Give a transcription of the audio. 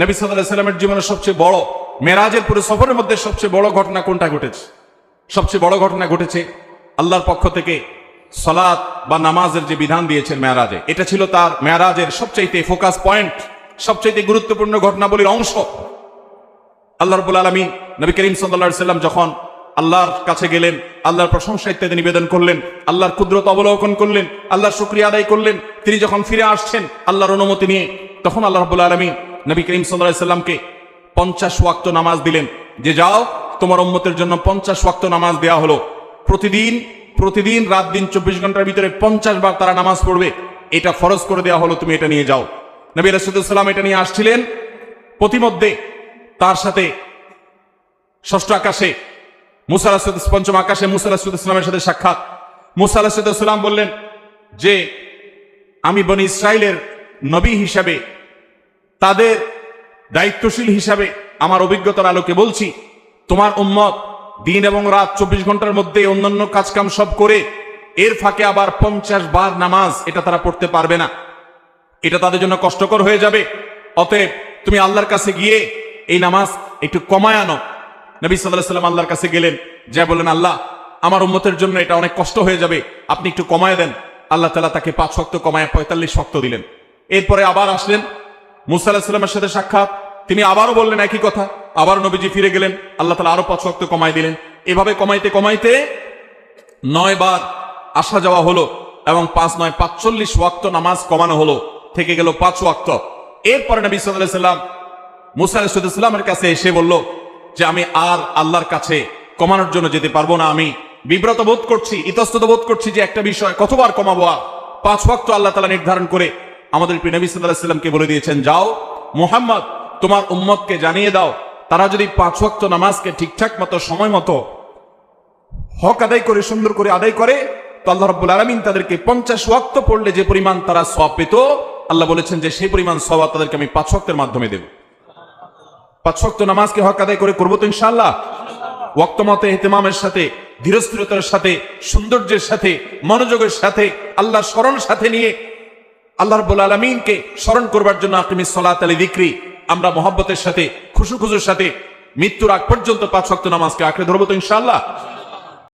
নবী সাল্লাহ সাল্লামের জীবনের সবচেয়ে বড়, মেরাজের পুরো সফরের মধ্যে সবচেয়ে বড় ঘটনা কোনটা ঘটেছে? সবচেয়ে বড় ঘটনা ঘটেছে আল্লাহর পক্ষ থেকে সলাৎ বা নামাজের যে বিধান দিয়েছেন মেয়ারাজে এটা ছিল তার মেয়ারাজের সবচাইতে ফোকাস পয়েন্ট সবচাইতে গুরুত্বপূর্ণ ঘটনাবলীর অংশ। আল্লাহ রবুল আলমী নবী করিম সাল্লা সাল্লাম যখন আল্লাহর কাছে গেলেন, আল্লাহর প্রশংসা ইত্যাদি নিবেদন করলেন, আল্লাহর ক্ষুদ্রতা অবলোকন করলেন, আল্লাহর শুক্রিয়া আদায় করলেন, তিনি যখন ফিরে আসছেন, আল্লাহর অনুমতি নিয়ে, তখন আল্লাহ রবুল আলমী নবী করিম সাল্লামকে পঞ্চাশ ওয়াক্ত নামাজ দিলেন। যে যাও, তোমার উম্মতের জন্য পঞ্চাশ ওয়াক্ত নামাজ দেওয়া হলো। প্রতিদিন প্রতিদিন রাত দিন চব্বিশ ঘণ্টার ভিতরে পঞ্চাশ বার তারা নামাজ পড়বে। এটা ফরজ করে দেওয়া হলো, তুমি এটা নিয়ে যাও। নবী রাসুদুল্লাম এটা নিয়ে আসছিলেন। প্রতিমধ্যে তার সাথে ষষ্ঠ আকাশে মুসা পঞ্চম আকাশে মুসা ইসলামের সাথে সাক্ষাৎ। মুসা ইসলাম বললেন যে, আমি বনি ইসরায়েলের নবী হিসাবে তাদের দায়িত্বশীল হিসাবে আমার অভিজ্ঞতার আলোকে বলছি, তোমার উম্মত দিন এবং রাত চব্বিশ ঘণ্টার মধ্যে অন্যান্য কাজকাম সব করে এর ফাঁকে আবার পঞ্চাশ বার নামাজ এটা তারা পড়তে পারবে না। এটা তাদের জন্য কষ্টকর হয়ে যাবে। অতএব তুমি আল্লাহর কাছে গিয়ে এই নামাজ একটু কমায় আনো। নবী সাল্লাহ সাল্লাম আল্লাহর কাছে গেলেন, যা বললেন, আল্লাহ, আমার উম্মতের জন্য এটা অনেক কষ্ট হয়ে যাবে। আপনি একটু কমায় দেন। আল্লাহ তালা তাকে পাঁচ শক্ত কমায় পঁয়তাল্লিশ শক্ত দিলেন। এরপরে আবার আসলেন মুসা আলাইসাল্লামের সাথে সাক্ষাৎ। তিনি আবারও বললেন একই কথা। আবার নবীজি ফিরে গেলেন। আল্লাহ তালা আরও পাঁচ শক্ত কমাই দিলেন। এভাবে কমাইতে কমাইতে নয় বার আসা যাওয়া হলো এবং পাঁচ নয়, পাঁচচল্লিশ ওয়াক্ত নামাজ কমানো হলো। থেকে গেল পাঁচ ওয়াক্ত। এরপরে নবী সাল্লাহ সাল্লাম মুসা কাছে এসে বলল যে, আমি আর আল্লাহর কাছে কমানোর জন্য যেতে পারব না আমি। বিব্রত বোধ করছি, ইতস্তত বোধ করছি যে একটা বিষয় কতবার কমাবো আর? পাঁচ ওয়াক্ত আল্লাহ তালা নির্ধারণ করে আমাদের প্রিয় নবী সাল্লাহ সাল্লামকে বলে দিয়েছেন, যাও, মোহাম্মদ, তোমার উম্মতকে জানিয়ে দাও, তারা যদি পাঁচ ওয়াক্ত নামাজকে ঠিকঠাক মতো, সময় মতো হক আদায় করে, সুন্দর করে আদায় করে, তো আল্লাহ রাব্বুল আলামিন তাদেরকে পঞ্চাশ ওয়াক্ত পড়লে যে পরিমাণ তারা সব পেত, আল্লাহ বলেছেন যে সেই পরিমাণ সওয়াব তাদেরকে আমি পাঁচ ওয়াক্তের মাধ্যমে দেব। পাঁচ ওয়াক্ত নামাজকে হক আদায় করে করব তো ইনশাআল্লাহ। ওয়াক্ত মতে এহতেমামের সাথে, ধীরস্থিরতার সাথে, সৌন্দর্যের সাথে, মনোযোগের সাথে আল্লাহ স্মরণ সাথে নিয়ে আল্লাহ রব্বুল আলমিনকে স্মরণ করবার জন্য আকিমি সলাত আলী বিক্রি আমরা মহব্বতের সাথে খুশু খুশুর সাথে মৃত্যুর আগ পর্যন্ত পাঁচ শক্ত নামাজকে আঁকড়ে ধরবো তো ইনশাআল্লাহ।